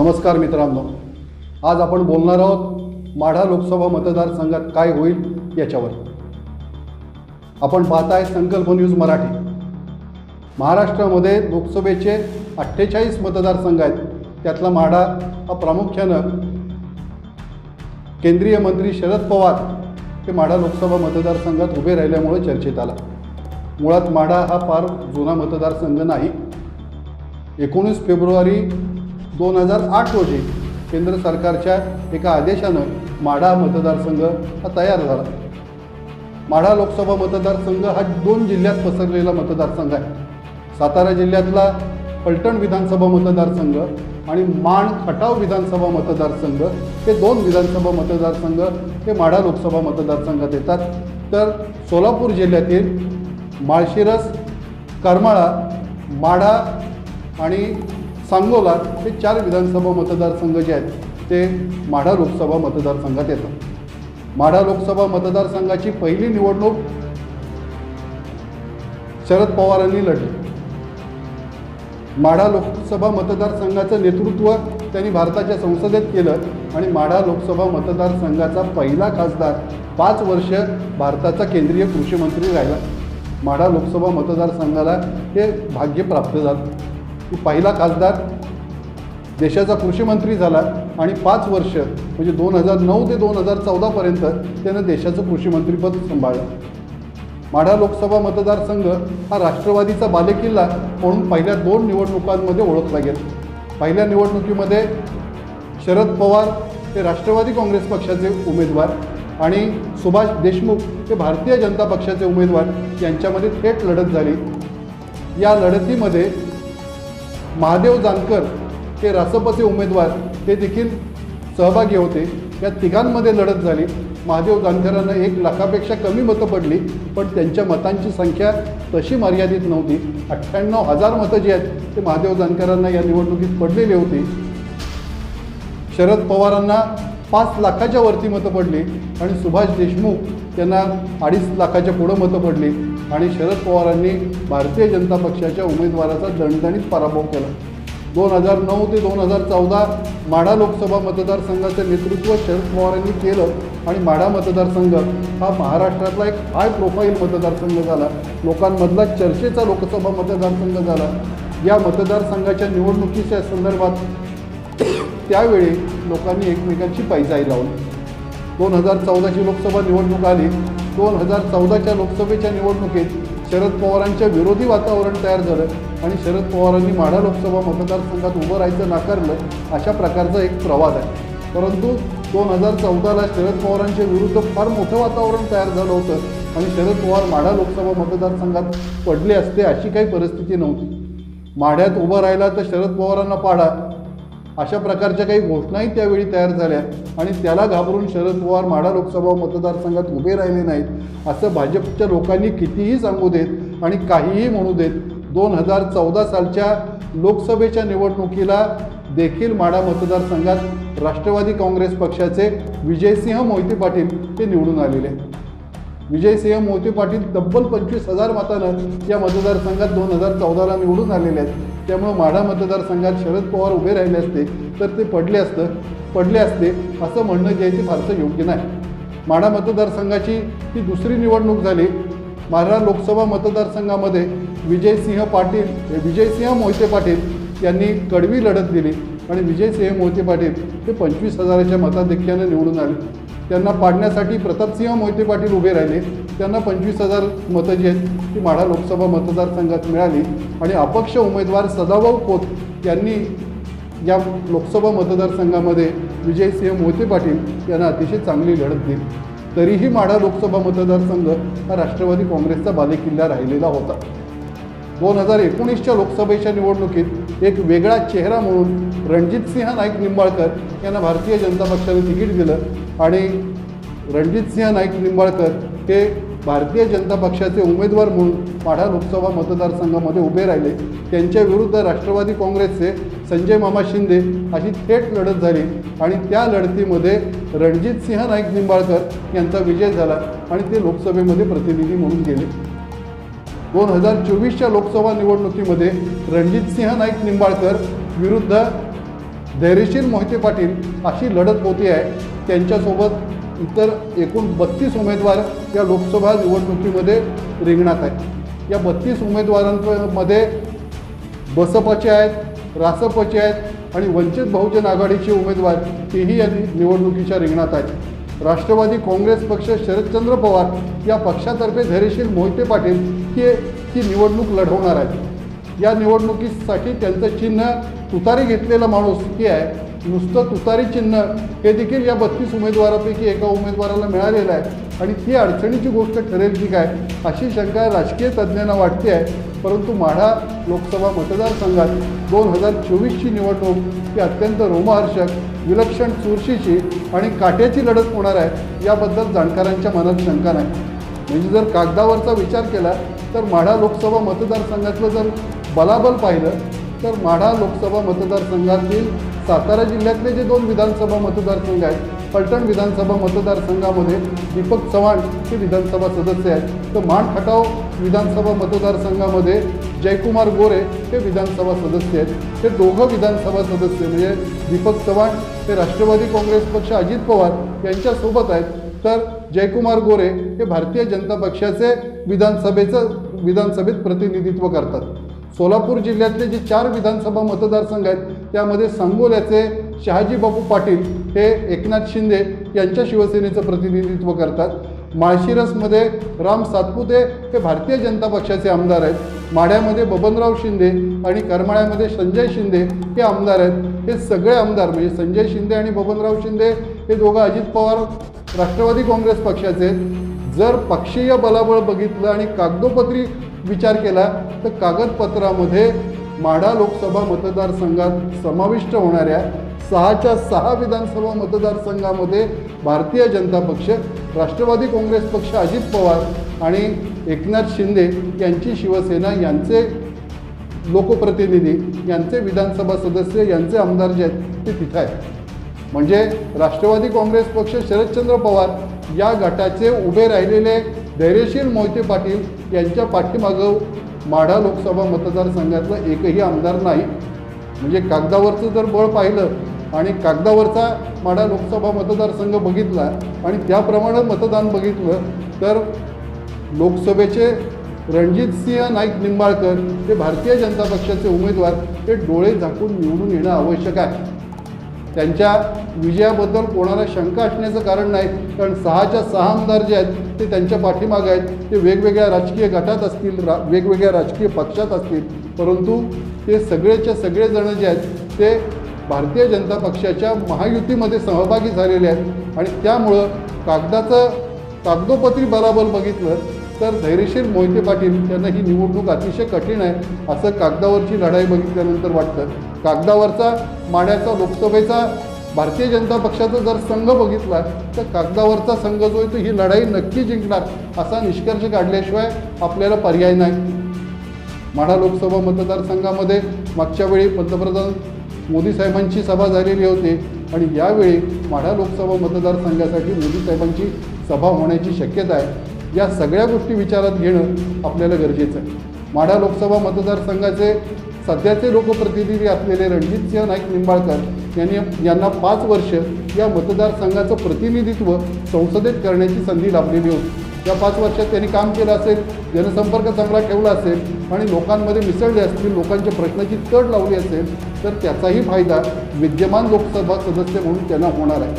नमस्कार मित्रांनो. आज आपण बोलणार आहोत माढा लोकसभा मतदारसंघात काय होईल याच्यावर. आपण पाहताय संकल्प न्यूज मराठी. महाराष्ट्रामध्ये लोकसभेचे अठ्ठेचाळीस मतदारसंघ आहेत. त्यातला माढा हा प्रामुख्यानं केंद्रीय मंत्री शरद पवार हे माढा लोकसभा मतदारसंघात उभे राहिल्यामुळे चर्चेत आला. मुळात माढा हा फार जुना मतदारसंघ नाही. एकोणीस फेब्रुवारी दोन हजार आठ रोजी केंद्र सरकारच्या एका आदेशानं माढा मतदारसंघ हा तयार झाला. माढा लोकसभा मतदारसंघ हा दोन जिल्ह्यात पसरलेला मतदारसंघ आहे. सातारा जिल्ह्यातला पलटण विधानसभा मतदारसंघ आणि माण खटाव विधानसभा मतदारसंघ हे दोन विधानसभा मतदारसंघ हे माढा लोकसभा मतदारसंघात येतात. तर सोलापूर जिल्ह्यातील माळशिरस करमाळा माढा आणि सांगोला हे चार विधानसभा मतदारसंघ जे आहेत ते माढा लोकसभा मतदारसंघात येतात. माढा लोकसभा मतदारसंघाची पहिली निवडणूक शरद पवारांनी लढली. माढा लोकसभा मतदारसंघाचं नेतृत्व त्यांनी भारताच्या संसदेत केलं आणि माढा लोकसभा मतदारसंघाचा पहिला खासदार पाच वर्ष भारताचा केंद्रीय कृषी मंत्री राहिला. माढा लोकसभा मतदारसंघाला हे भाग्य प्राप्त झालं. तू पहिला खासदार देशाचा कृषी मंत्री झाला आणि पाच वर्ष म्हणजे दोन हजार नऊ ते दोन हजार चौदापर्यंत त्यानं देशाचं कृषी मंत्रीपद सांभाळलं. माढा लोकसभा मतदारसंघ हा राष्ट्रवादीचा बालेकिल्ला म्हणून पहिल्या दोन निवडणुकांमध्ये ओळखला गेला. पहिल्या निवडणुकीमध्ये शरद पवार हे राष्ट्रवादी काँग्रेस पक्षाचे उमेदवार आणि सुभाष देशमुख हे भारतीय जनता पक्षाचे उमेदवार यांच्यामध्ये थेट लढत झाली. या लढतीमध्ये महादेव जानकर हे रासपचे उमेदवार ते देखील सहभागी होते. या तिघांमध्ये लढत झाली. महादेव जानकरांना एक लाखापेक्षा कमी मतं पडली पण त्यांच्या मतांची संख्या तशी मर्यादित नव्हती. अठ्ठ्याण्णव हजार मतं जी आहेत ते महादेव जानकरांना या निवडणुकीत पडलेली होती. शरद पवारांना पाच लाखाच्या वरती मतं पडली आणि सुभाष देशमुख यांना अडीच लाखाच्या पुढं मतं पडली. आणि शरद पवारांनी भारतीय जनता पक्षाच्या उमेदवाराचा दणदणीत पराभव केला. दोन हजार नऊ ते दोन हजार चौदा माढा लोकसभा मतदारसंघाचं नेतृत्व शरद पवारांनी केलं आणि माढा मतदारसंघ हा महाराष्ट्रातला एक हाय प्रोफाईल मतदारसंघ झाला. लोकांमधला चर्चेचा लोकसभा मतदारसंघ झाला. या मतदारसंघाच्या निवडणुकीच्या संदर्भात त्यावेळी लोकांनी एकमेकांची पैजाई लावली. दोन हजार चौदाची लोकसभा निवडणूक आली. दोन हजार चौदाच्या लोकसभेच्या निवडणुकीत शरद पवारांच्या विरोधी वातावरण तयार झालं आणि शरद पवारांनी माढा लोकसभा मतदारसंघात उभं राहायचं नाकारलं अशा प्रकारचा एक प्रवाद आहे. परंतु दोन हजार चौदाला शरद पवारांच्या विरुद्ध फार मोठं वातावरण तयार झालं होतं आणि शरद पवार माढा लोकसभा मतदारसंघात पडले असते अशी काही परिस्थिती नव्हती. माढ्यात उभं राहिला तर शरद पवारांना पाडा अशा प्रकारच्या काही घोषणाही त्यावेळी तयार झाल्या आणि त्याला घाबरून शरद पवार माढा लोकसभा मतदारसंघात उभे राहिले नाहीत असं भाजपच्या लोकांनी कितीही सांगू देत आणि काहीही म्हणू देत दोन हजार चौदा सालच्या लोकसभेच्या निवडणुकीला देखील माढा मतदारसंघात राष्ट्रवादी काँग्रेस पक्षाचे विजयसिंह मोहिते पाटील हे निवडून आलेले. आहेत विजयसिंह मोहिते पाटील तब्बल पंचवीस हजार मतानं या मतदारसंघात दोन हजार चौदाला निवडून आलेले आहेत. त्यामुळं माढा मतदारसंघात शरद पवार उभे राहिले असते तर ते पडले असतं पडले असते असं म्हणणं जे आहे ते फारसं योग्य नाही. माढा मतदारसंघाची ही दुसरी निवडणूक झाली. माढा लोकसभा मतदारसंघामध्ये विजयसिंह पाटील विजयसिंह मोहिते पाटील यांनी कडवी लढत दिली आणि विजयसिंह मोहिते पाटील हे पंचवीस हजाराच्या मताधिक्यानं निवडून आले. त्यांना पाडण्यासाठी प्रतापसिंह मोहिते पाटील उभे राहिले. त्यांना पंचवीस हजार मतं जी आहेत ती माढा लोकसभा मतदारसंघात मिळाली. आणि अपक्ष उमेदवार सदाभाऊ खोत यांनी या लोकसभा मतदारसंघामध्ये विजयसिंह मोहिते पाटील यांना अतिशय चांगली लढत दिली. तरीही माढा लोकसभा मतदारसंघ हा राष्ट्रवादी काँग्रेसचा बालेकिल्ला राहिलेला होता. दोन हजार एकोणीसच्या लोकसभेच्या निवडणुकीत एक वेगळा चेहरा म्हणून रणजितसिंह नाईक निंबाळकर यांना भारतीय जनता पक्षाने तिकीट दिलं आणि रणजितसिंह नाईक निंबाळकर हे भारतीय जनता पक्षाचे उमेदवार म्हणून माढा लोकसभा मतदारसंघामध्ये उभे राहिले. त्यांच्या विरुद्ध राष्ट्रवादी काँग्रेसचे संजय मामा शिंदे अशी थेट लढत झाली आणि त्या लढतीमध्ये रणजितसिंह नाईक निंबाळकर यांचा विजय झाला आणि ते लोकसभेमध्ये प्रतिनिधी म्हणून गेले. दोन हजार चोवीसच्या लोकसभा निवडणुकीमध्ये रणजितसिंह नाईक निंबाळकर विरुद्ध धैर्यशील मोहिते पाटील अशी लढत होती आहे. त्यांच्यासोबत इतर एकूण बत्तीस उमेदवार या लोकसभा निवडणुकीमध्ये रिंगणात आहेत. या बत्तीस उमेदवारांमध्ये बसपाचे आहेत रासपचे आहेत आणि वंचित बहुजन आघाडीचे उमेदवार तेही या निवडणुकीच्या रिंगणात आहेत. राष्ट्रवादी काँग्रेस पक्ष शरदचंद्र पवार या पक्षातर्फे धैर्यशील मोहिते पाटील हे ती निवडणूक लढवणार आहेत. या निवडणुकीसाठी त्यांचं चिन्ह तुतारी घेतलेला माणूस हे आहे. नुसतं तुतारी चिन्ह हे देखील या बत्तीस उमेदवारापैकी एका उमेदवाराला मिळालेलं आहे. आणि ती अडचणीची गोष्ट ठरेल की काय अशी शंका राजकीय तज्ज्ञांना वाटते आहे. परंतु माढा लोकसभा मतदारसंघात दोन हजार चोवीसची निवडणूक ही अत्यंत रोमहर्षक विलक्षण चुरशीची आणि काट्याची लढत होणार आहे याबद्दल जाणकारांच्या मनात शंका नाही. म्हणजे जर कागदावरचा विचार केला तर माढा लोकसभा मतदारसंघातलं जर बलाबल पाहिलं तर माढा लोकसभा मतदारसंघातील सातारा जिल्ह्यातले जे दोन विधानसभा मतदारसंघ आहेत पलटण विधानसभा मतदारसंघामध्ये दीपक चव्हाण हे विधानसभा सदस्य आहेत. तर माण खटाव विधानसभा मतदारसंघामध्ये जयकुमार गोरे हे विधानसभा सदस्य आहेत. हे दोघं विधानसभा सदस्य म्हणजे दीपक चव्हाण हे राष्ट्रवादी काँग्रेस पक्ष अजित पवार यांच्यासोबत आहेत. तर जयकुमार गोरे हे भारतीय जनता पक्षाचे विधानसभेचं विधानसभेत प्रतिनिधित्व करतात. सोलापूर जिल्ह्यातले जे चार विधानसभा मतदारसंघ आहेत त्यामध्ये सांगोल्याचे शहाजी बापू पाटील हे एकनाथ शिंदे यांच्या शिवसेनेचं प्रतिनिधित्व करतात. माळशिरसमध्ये राम सातपुते हे भारतीय जनता पक्षाचे आमदार आहेत. माढ्यामध्ये बबनराव शिंदे आणि करमाळ्यामध्ये संजय शिंदे हे आमदार आहेत. हे सगळे आमदार म्हणजे संजय शिंदे आणि बबनराव शिंदे हे दोघं अजित पवार राष्ट्रवादी काँग्रेस पक्षाचे आहेत. जर पक्षीय बलाबळ बघितलं आणि कागदोपत्री विचार केला तर कागदपत्रामध्ये माढा लोकसभा मतदारसंघात समाविष्ट होणाऱ्या सहाच्या सहा विधानसभा मतदारसंघामध्ये भारतीय जनता पक्ष राष्ट्रवादी काँग्रेस पक्ष अजित पवार आणि एकनाथ शिंदे यांची शिवसेना यांचे लोकप्रतिनिधी यांचे विधानसभा सदस्य यांचे आमदार जे आहेत ते तिथं आहेत. म्हणजे राष्ट्रवादी काँग्रेस पक्ष शरदचंद्र पवार या गटाचे उभे राहिलेले धैर्यशील मोहिते पाटील यांच्या पाठीमागं माढा लोकसभा मतदारसंघातलं एकही आमदार नाही. म्हणजे कागदावरचं जर बळ पाहिलं आणि कागदावरचा माढा लोकसभा मतदारसंघ बघितला आणि त्याप्रमाणे मतदान बघितलं तर लोकसभेचे रणजित सिंह नाईक निंबाळकर हे भारतीय जनता पक्षाचे उमेदवार हे डोळे झाकून निवडून येणं आवश्यक आहे. त्यांच्या विजयाबद्दल कोणाला शंका असण्याचं कारण नाही कारण सहाच्या सहा आमदार जे आहेत ते त्यांच्या पाठीमागे आहेत. ते वेगवेगळ्या राजकीय गटात असतील रा वेगवेगळ्या राजकीय पक्षात असतील. परंतु ते सगळेच्या सगळेजणं जे आहेत ते भारतीय जनता पक्षाच्या महायुतीमध्ये सहभागी झालेले आहेत. आणि त्यामुळं कागदाचं कागदोपत्री बराबर बघितलं तर धैर्यशील मोहिते पाटील यांना ही निवडणूक अतिशय कठीण आहे असं कागदावरची लढाई बघितल्यानंतर वाटतं. कागदावरचा माड्याचा लोकसभेचा भारतीय जनता पक्षाचा जर संघ बघितला तर कागदावरचा संघ जो आहे तो ही लढाई नक्की जिंकणार असा निष्कर्ष काढल्याशिवाय आपल्याला पर्याय नाही. माढा लोकसभा मतदारसंघामध्ये मागच्या वेळी पंतप्रधान मोदी साहेबांची सभा झालेली होती आणि यावेळी माढा लोकसभा मतदारसंघासाठी मोदी साहेबांची सभा होण्याची शक्यता आहे. या सगळ्या गोष्टी विचारात घेणं आपल्याला गरजेचं आहे. माढा लोकसभा मतदारसंघाचे सध्याचे लोकप्रतिनिधी असलेले रणजितसिंह नाईक निंबाळकर यांनी यांना पाच वर्ष या मतदारसंघाचं प्रतिनिधित्व संसदेत करण्याची संधी लाभलेली होती. या पाच वर्षात त्यांनी काम केलं असेल जनसंपर्क चांगला ठेवला असेल आणि लोकांमध्ये मिसळले असतील लोकांच्या प्रश्नाची तड लावली असेल तर त्याचाही फायदा विद्यमान लोकसभा सदस्य म्हणून त्यांना होणार आहे.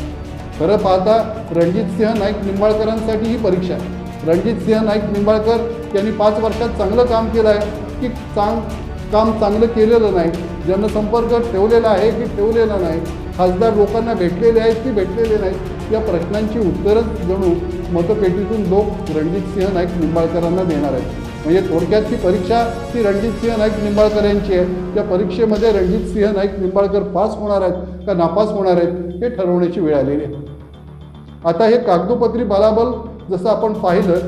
खरं पाहता रणजितसिंह नाईक निंबाळकरांसाठी ही परीक्षा आहे. रणजित सिंह नाईक निंबाळकर यांनी पाच वर्षात चांगलं काम केलं आहे की चांग काम चांगलं केलेलं नाही. जनसंपर्क ठेवलेला आहे की ठेवलेला नाही? खासदार लोकांना भेटलेले आहेत की भेटलेले नाहीत? या प्रश्नांची उत्तरच जणू मतपेटीतून लोक रणजित सिंह नाईक निंबाळकरांना देणार आहेत. म्हणजे थोडक्यात ही परीक्षा ती रणजित सिंह नाईक निंबाळकर यांची आहे. त्या परीक्षेमध्ये रणजित सिंह नाईक निंबाळकर पास होणार आहेत का नापास होणार आहेत हे ठरवण्याची वेळ आलेली आहे. आता हे कागदोपत्री बलाबल जसं आपण पाहिलं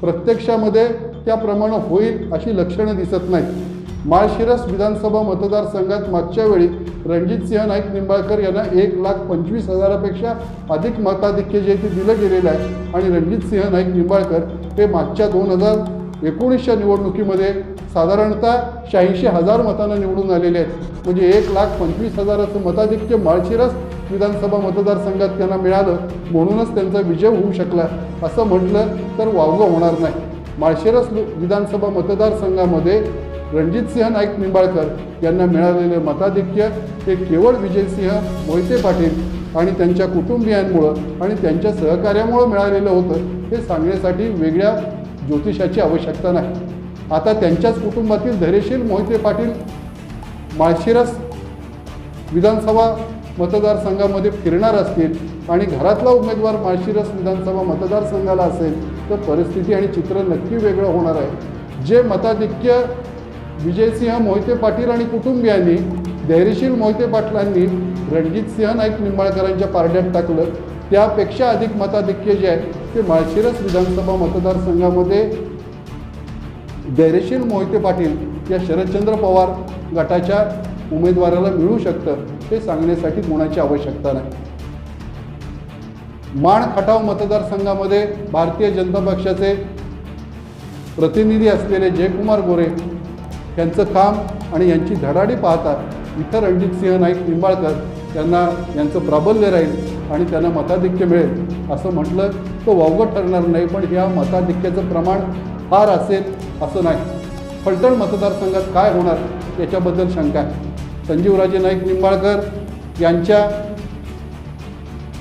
प्रत्यक्षामध्ये त्याप्रमाणे होईल अशी लक्षणं दिसत नाहीत. माळशिरस विधानसभा मतदारसंघात मागच्या वेळी रणजितसिंह नाईक निंबाळकर यांना एक लाख पंचवीस हजारापेक्षा अधिक मताधिक्य जे ते दिलं गेलेलं आहे आणि रणजितसिंह नाईक निंबाळकर हे मागच्या दोन हजार एकोणीसच्या निवडणुकीमध्ये साधारणतः शहाऐंशी हजार मतांना निवडून आलेले आहेत. म्हणजे एक लाख पंचवीस हजाराचं मताधिक्य माळशिरस विधानसभा मतदारसंघात त्यांना मिळालं म्हणूनच त्यांचा विजय होऊ शकला असं म्हटलं तर वावगं होणार नाही. माळशिरस विधानसभा मतदारसंघामध्ये रणजितसिंह नाईक निंबाळकर यांना मिळालेले मताधिक्य हे केवळ विजयसिंह मोहिते पाटील आणि त्यांच्या कुटुंबियांमुळं आणि त्यांच्या सहकार्यामुळं मिळालेलं होतं हे सांगण्यासाठी वेगळ्या ज्योतिषाची आवश्यकता नाही. आता त्यांच्याच कुटुंबातील धैर्यशील मोहिते पाटील माळशिरस विधानसभा मतदारसंघामध्ये फिरणार असतील आणि घरातला उमेदवार माळशिरस विधानसभा मतदारसंघाला असेल तर परिस्थिती आणि चित्र नक्की वेगळं होणार आहे. जे मताधिक्य विजयसिंह मोहिते पाटील आणि कुटुंबियांनी धैर्यशील मोहिते पाटलांनी रणजितसिंह नाईक निंबाळकरांच्या पारड्यात टाकलं त्यापेक्षा अधिक मताधिक्य जे आहे ते माळशिरस विधानसभा मतदारसंघामध्ये धैर्यशील मोहिते पाटील या शरदचंद्र पवार गटाच्या उमेदवाराला मिळू शकतं हे सांगण्यासाठी कोणाची आवश्यकता नाही. माण खटाव मतदारसंघामध्ये भारतीय जनता पक्षाचे प्रतिनिधी असलेले जयकुमार गोरे यांचं काम आणि यांची धडाडी पाहता इतर रणजितसिंह नाईक निंबाळकर यांना यांचं प्राबल्य राहील आणि त्यांना मताधिक्य मिळेल असं म्हटलं तो वावगं ठरणार नाही पण ह्या मताधिक्याचं प्रमाण फार असेल असं नाही. फलटण मतदारसंघात काय होणार याच्याबद्दल शंका आहे. संजीवराजे नाईक निंबाळकर यांच्या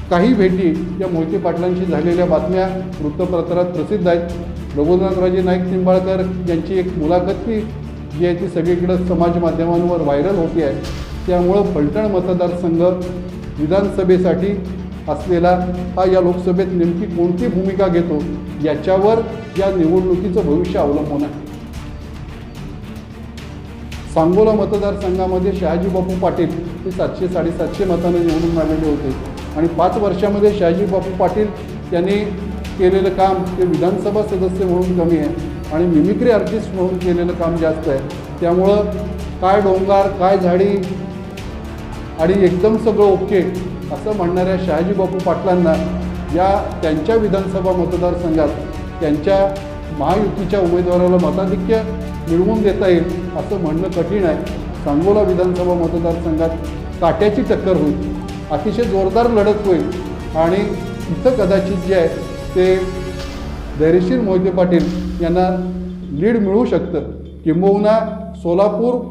काही भेटी या मोहिते पाटलांशी झालेल्या बातम्या वृत्तपत्रात प्रसिद्ध आहेत. रघुनाथराजे नाईक निंबाळकर यांची एक मुलाखती जी आहे ती सगळीकडं समाज माध्यमांवर व्हायरल होती आहे. त्यामुळं फलटण मतदारसंघ विधानसभेसाठी असलेला हा या लोकसभेत नेमकी कोणती भूमिका घेतो याच्यावर या निवडणुकीचं भविष्य अवलंबून आहे. सांगोला मतदारसंघामध्ये शहाजी बापू पाटील हे सातशे साडेसातशे मतानं निवडून आलेले होते. आणि पाच वर्षामध्ये शहाजी बापू पाटील यांनी केलेलं काम ते विधानसभा सदस्य म्हणून कमी आहे आणि मिमिक्री आर्टिस्ट म्हणून केलेलं काम जास्त आहे. त्यामुळं काय डोंगर काय झाडी आणि एकदम सगळं ओके असं म्हणणाऱ्या शहाजी बापू पाटलांना या त्यांच्या विधानसभा मतदारसंघात त्यांच्या महायुतीच्या उमेदवाराला मताधिक्य मिळवून देता येईल असं म्हणणं कठीण आहे. सांगोला विधानसभा मतदारसंघात काट्याची टक्कर होईल. अतिशय जोरदार लढत होईल. आणि इथं कदाचित जे आहे ते धैर्यशील मोहिते पाटील यांना लीड मिळू शकतं. किंबहुना सोलापूर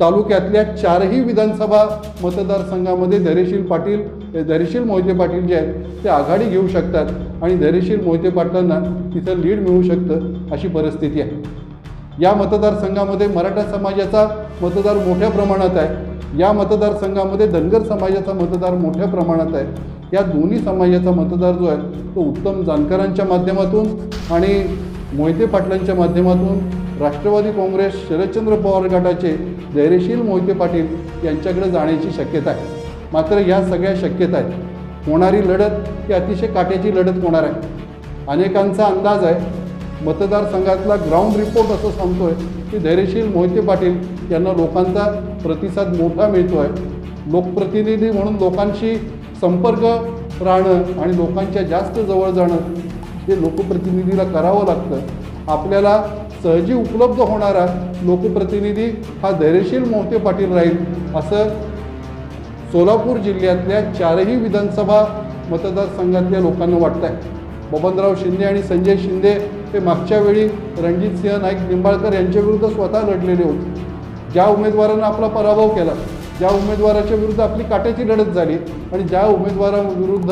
तालुक्यातल्या चारही विधानसभा मतदारसंघामध्ये धैर्यशील पाटील धरेशील धैर्यशील मोहिते पाटील जे आहेत ते आघाडी घेऊ शकतात आणि धैर्यशील मोहिते पाटलांना तिथं लीड मिळू शकतं अशी परिस्थिती आहे. या मतदारसंघामध्ये मराठा समाजाचा मतदार मोठ्या प्रमाणात आहे. या मतदारसंघामध्ये धनगर समाजाचा मतदार मोठ्या प्रमाणात आहे. या दोन्ही समाजाचा मतदार जो आहे तो उत्तम जानकरांच्या माध्यमातून आणि मोहिते पाटलांच्या माध्यमातून राष्ट्रवादी काँग्रेस शरदचंद्र पवार गटाचे धैर्यशील मोहिते पाटील यांच्याकडे जाण्याची शक्यता आहे. मात्र या सगळ्या शक्यता आहेत. होणारी लढत ही अतिशय काट्याची लढत होणार आहे. अनेकांचा अंदाज आहे. मतदारसंघातला ग्राउंड रिपोर्ट असं सांगतो आहे की धैर्यशील मोहिते पाटील यांना लोकांचा प्रतिसाद मोठा मिळतो आहे लोकप्रतिनिधी म्हणून लोकांशी संपर्क राहणं आणि लोकांच्या जास्त जवळ जाणं हे लोकप्रतिनिधीला करावं लागतं. आपल्याला सहजी उपलब्ध होणारा लोकप्रतिनिधी हा धैर्यशील मोहते पाटील राहील असं सोलापूर जिल्ह्यातल्या चारही विधानसभा मतदारसंघातल्या लोकांना वाटतं आहे बबनराव शिंदे आणि संजय शिंदे हे मागच्या वेळी रणजितसिंह नाईक निंबाळकर यांच्याविरुद्ध स्वतः लढलेले होते. ज्या उमेदवारांना आपला पराभव केला ज्या उमेदवाराच्या विरुद्ध आपली काट्याची लढत झाली आणि ज्या उमेदवाराविरुद्ध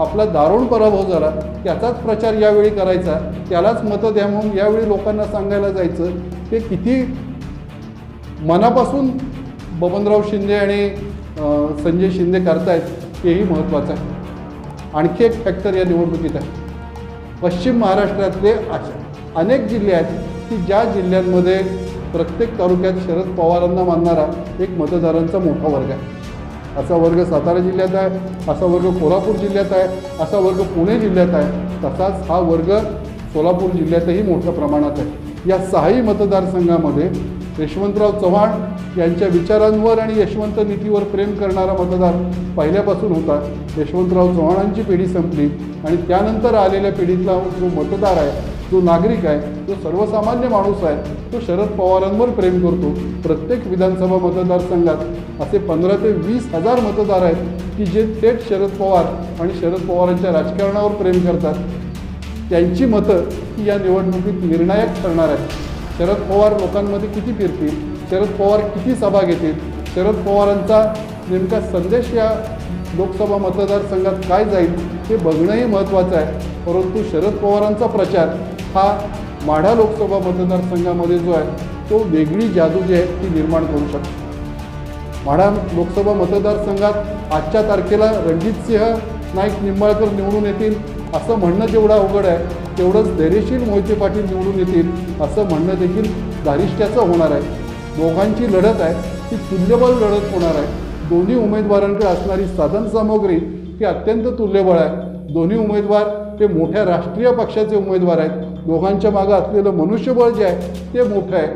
आपला दारुण पराभव झाला त्याचाच प्रचार यावेळी करायचा त्यालाच मतं द्या म्हणून यावेळी लोकांना सांगायला जायचं ते किती मनापासून बबनराव शिंदे आणि संजय शिंदे करतायत हेही महत्त्वाचं आहे. आणखी एक फॅक्टर या निवडणुकीत आहे. पश्चिम महाराष्ट्रातले अनेक जिल्हे आहेत की ज्या जिल्ह्यांमध्ये प्रत्येक तालुक्यात शरद पवारांना मानणारा एक मतदारांचा मोठा वर्ग आहे. असा वर्ग सातारा जिल्ह्यात आहे असा वर्ग कोल्हापूर जिल्ह्यात आहे असा वर्ग पुणे जिल्ह्यात आहे तसाच हा वर्ग सोलापूर जिल्ह्यातही मोठ्या प्रमाणात आहे. या सहाही मतदारसंघामध्ये यशवंतराव चव्हाण यांच्या विचारांवर आणि यशवंत नीतीवर प्रेम करणारा मतदार पहिल्यापासून होता. यशवंतराव चव्हाणांची पिढी संपली आणि त्यानंतर आलेल्या पिढीतला जो मतदार आहे जो नागरिक आहे जो सर्वसामान्य माणूस आहे तो शरद पवारांवर प्रेम करतो. प्रत्येक विधानसभा मतदारसंघात असे पंधरा ते वीस हजार मतदार आहेत की जे थेट शरद पवार आणि शरद पवारांच्या राजकारणावर प्रेम करतात. त्यांची मतं ही या निवडणुकीत निर्णायक ठरणार आहेत. शरद पवार लोकांमध्ये किती फिरतील? शरद पवार किती सभा घेतील? शरद पवारांचा नेमका संदेश या लोकसभा मतदारसंघात काय जाईल हे बघणंही महत्त्वाचं आहे. परंतु शरद पवारांचा प्रचार हा माढा लोकसभा मतदारसंघामध्ये जो आहे तो वेगळी जादू जी आहे ती निर्माण करू शकतो. माढा लोकसभा मतदारसंघात आजच्या तारखेला रणजितसिंह नाईक निंबाळकर निवडून येतील असं म्हणणं जेवढं अवघड आहे तेवढंच धैर्यशील मोहिते पाटील निवडून येतील असं म्हणणं देखील धारिष्ट्याचं होणार आहे. दोघांची लढत आहे ती तुल्यबळ लढत होणार आहे. दोन्ही उमेदवारांकडे असणारी साधन सामग्री ही अत्यंत तुल्यबळ आहे. दोन्ही उमेदवार हे मोठ्या राष्ट्रीय पक्षाचे उमेदवार आहेत. दोघांच्या मागं असलेलं मनुष्यबळ जे आहे ते मोठं आहे.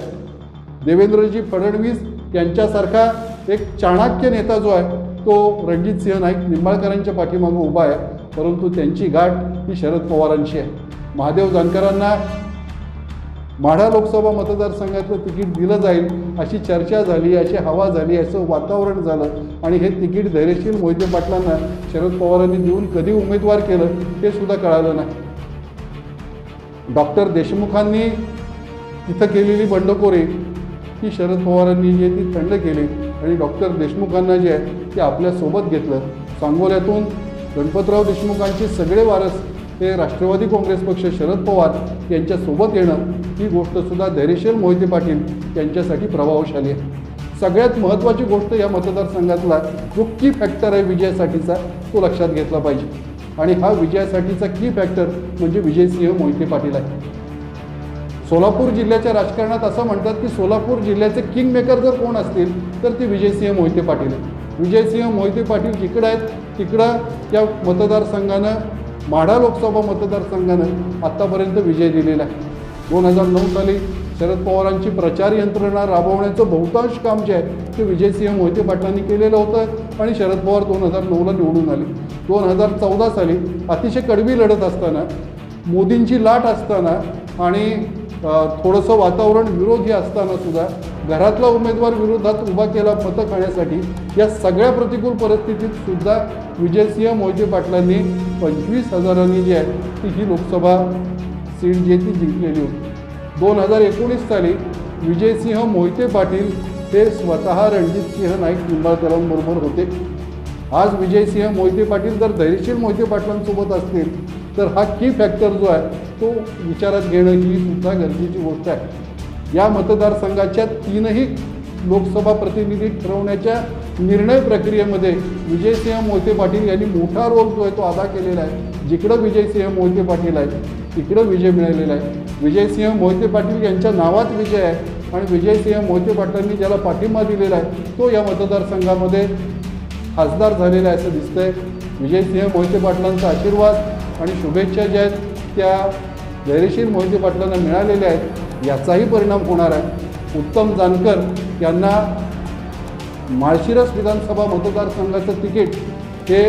देवेंद्रजी फडणवीस यांच्यासारखा एक चाणक्य नेता जो आहे तो रणजित सिंह नाईक निंबाळकरांच्या पाठीमागं उभा आहे परंतु त्यांची गाठ ही शरद पवारांची आहे. महादेव जानकरांना माढा लोकसभा मतदारसंघातलं तिकीट दिलं जाईल अशी चर्चा झाली अशी हवा झाली असं वातावरण झालं आणि हे तिकीट धैर्यशील मोहिते पाटलांना शरद पवारांनी देऊन कधी उमेदवार केलं हे सुद्धा कळालं नाही. डॉक्टर देशमुखांनी तिथं केलेली बंडखोरी ही शरद पवारांनी जी ती थंड केली आणि डॉक्टर देशमुखांना जे आहे ते आपल्यासोबत घेतलं. सांगोल्यातून गणपतराव देशमुखांचे सगळे वारस हे राष्ट्रवादी काँग्रेस पक्ष शरद पवार यांच्यासोबत येणं ही गोष्टसुद्धा धैर्यशील मोहिते पाटील यांच्यासाठी प्रभावशाली आहे. सगळ्यात महत्त्वाची गोष्ट या मतदारसंघातला जो की फॅक्टर आहे विजयासाठीचा तो लक्षात घेतला पाहिजे. आणि हा विजयासाठीचा की फॅक्टर म्हणजे विजयसिंह मोहिते पाटील आहे. सोलापूर जिल्ह्याच्या राजकारणात असं म्हणतात की सोलापूर जिल्ह्याचे किंग मेकर जर कोण असतील तर ते विजयसिंह मोहिते पाटील आहेत विजयसिंह मोहिते पाटील जिकडं आहेत तिकडं या मतदारसंघानं माढा लोकसभा मतदारसंघानं आत्तापर्यंत विजय दिलेला आहे. दोन हजार नऊ साली शरद पवारांची प्रचार यंत्रणा राबवण्याचं बहुतांश काम जे आहे ते विजयसिंह मोहिते पाटलांनी केलेलं होतं आणि शरद पवार दोन हजार नऊला निवडून आले. दोन हजार चौदा साली अतिशय कडवी लढत असताना मोदींची लाट असताना आणि थोडंसं वातावरण विरोधी असताना सुद्धा घरातला उमेदवार विरोधात उभा केला मतं खाण्यासाठी या सगळ्या प्रतिकूल परिस्थितीत सुद्धा विजयसिंह मोहिते पाटलांनी पंचवीस हजारांनी जी आहे ती ही लोकसभा सीट जी ती जिंकलेली होती. दोन हजार एकोणीस साली विजयसिंह मोहिते पाटील हे स्वतः रणजितसिंह नाईक निंबाळकरांबरोबर होते. आज विजयसिंह मोहिते पाटील जर धैर्यशील मोहिते पाटलांसोबत असतील तर हा की फॅक्टर जो आहे तो विचारात घेणं ही सुद्धा गरजेची गोष्ट आहे. या मतदारसंघाच्या तीनही लोकसभा प्रतिनिधी ठरवण्याच्या निर्णय प्रक्रियेमध्ये विजयसिंह मोहिते पाटील यांनी मोठा रोल जो आहे तो अदा केलेला आहे. जिकडं विजयसिंह मोहिते पाटील आहे तिकडं विजय मिळालेला आहे. विजयसिंह मोहिते पाटील यांच्या नावात विजय आहे आणि विजयसिंह मोहिते पाटलांनी ज्याला पाठिंबा दिलेला आहे तो या मतदारसंघामध्ये खासदार झालेला आहे असं दिसतंय. विजयसिंह मोहिते पाटलांचा आशीर्वाद आणि शुभेच्छा ज्या आहेत त्या धैर्यशील मोहिते पाटलांना मिळालेल्या आहेत. याचाही परिणाम होणार आहे. उत्तम जानकर यांना माळशिरस विधानसभा मतदारसंघाचं तिकीट हे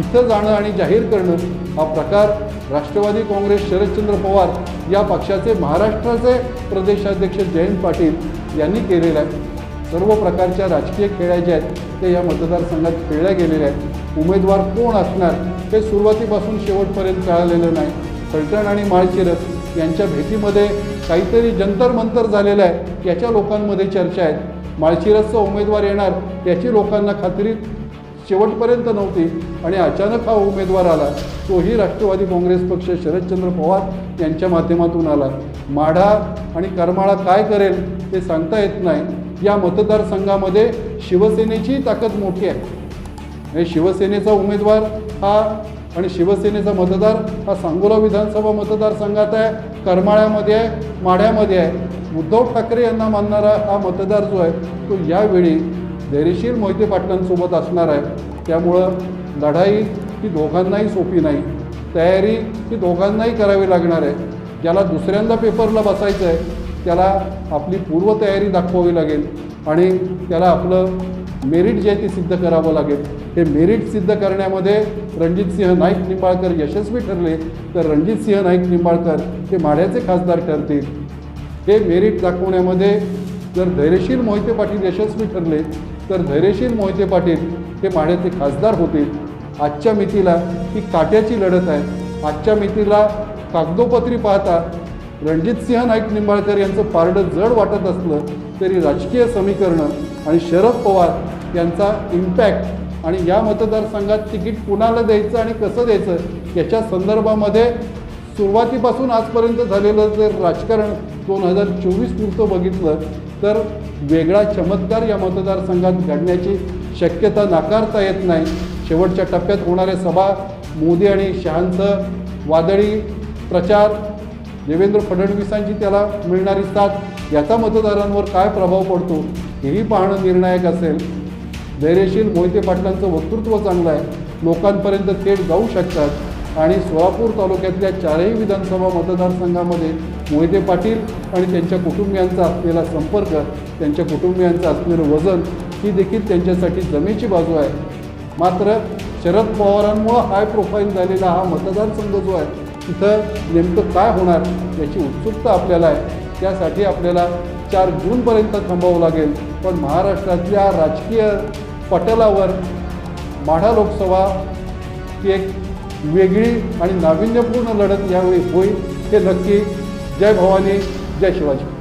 इथं जाणं आणि जाहीर करणं हा प्रकार राष्ट्रवादी काँग्रेस शरदचंद्र पवार या पक्षाचे महाराष्ट्राचे प्रदेशाध्यक्ष जयंत पाटील यांनी केलेला आहे. सर्व प्रकारच्या राजकीय खेळ्या ज्या आहेत ते या मतदारसंघात खेळल्या गेलेल्या आहेत. उमेदवार कोण असणार हे सुरुवातीपासून शेवटपर्यंत कळालेलं नाही. फलटण आणि माळशिरस यांच्या भेटीमध्ये काहीतरी जंतर मंतर झालेलं आहे याच्या लोकांमध्ये चर्चा आहेत माळशिरसचा उमेदवार येणार याची लोकांना खात्री शेवटपर्यंत नव्हती आणि अचानक हा उमेदवार आला तोही राष्ट्रवादी काँग्रेस पक्ष शरदचंद्र पवार यांच्या माध्यमातून आला. माढा आणि करमाळा काय करेल ते सांगता येत नाही. या मतदारसंघामध्ये शिवसेनेची ताकद मोठी आहे. हे शिवसेनेचा उमेदवार हा आणि शिवसेनेचा मतदार हा सांगोला विधानसभा मतदारसंघात आहे करमाळ्यामध्ये आहे माढ्यामध्ये आहे. उद्धव ठाकरे यांना मानणारा हा मतदार जो आहे तो यावेळी धैर्यशील मोहिते पाटलांसोबत असणार आहे. त्यामुळं लढाई ही दोघांनाही सोपी नाही. तयारी ही दोघांनाही करावी लागणार आहे. ज्याला दुसऱ्यांदा पेपरला बसायचं आहे त्याला आपली पूर्वतयारी दाखवावी लागेल आणि त्याला आपलं मेरिट जे आहे ते सिद्ध करावं लागेल. हे मेरिट सिद्ध करण्यामध्ये रणजितसिंह नाईक निंबाळकर यशस्वी ठरले तर रणजितसिंह नाईक निंबाळकर हे माढ्याचे खासदार ठरतील. हे मेरिट दाखवण्यामध्ये जर धैर्यशील मोहिते पाटील यशस्वी ठरले तर धैर्यशील मोहिते पाटील हे माढ्याचे खासदार होतील. आजच्या मितीला ही काट्याची लढत आहे. आजच्या मितीला कागदोपत्री पाहता रणजितसिंह नाईक निंबाळकर यांचं पारडं जड वाटत असलं तरी राजकीय समीकरणं आणि शरद पवार यांचा इम्पॅक्ट आणि या मतदारसंघात तिकीट कुणाला द्यायचं आणि कसं द्यायचं याच्या संदर्भामध्ये सुरुवातीपासून आजपर्यंत झालेलं जर राजकारण दोन हजार चोवीस पुरतं बघितलं तर वेगळा चमत्कार या मतदारसंघात घडण्याची शक्यता नाकारता येत नाही. शेवटच्या टप्प्यात होणाऱ्या सभा मोदी आणि शहांचं वादळी प्रचार देवेंद्र फडणवीसांची त्याला मिळणारी साथ याचा मतदारांवर काय प्रभाव पडतो हेही पाहणं निर्णायक असेल. धैर्यशील मोहिते पाटलांचं वक्तृत्व चांगलं आहे. लोकांपर्यंत थेट जाऊ शकतात. आणि सोलापूर तालुक्यातल्या चारही विधानसभा मतदारसंघामध्ये मोहिते पाटील आणि त्यांच्या कुटुंबियांचा असलेला संपर्क त्यांच्या कुटुंबियांचं असलेलं वजन ही देखील त्यांच्यासाठी जमेची बाजू आहे. मात्र शरद पवारांमुळं हाय प्रोफाईल झालेला हा मतदारसंघ जो आहे तिथं नेमकं काय होणार याची उत्सुकता आपल्याला आहे. त्यासाठी आपल्याला चार जूनपर्यंत थांबावं लागेल. पण महाराष्ट्रातल्या राजकीय पटलावर माढा लोकसभा ही एक वेगळी आणि नाविन्यपूर्ण लढत यावेळी होईल हे नक्की जय भवानी जय शिवाजी.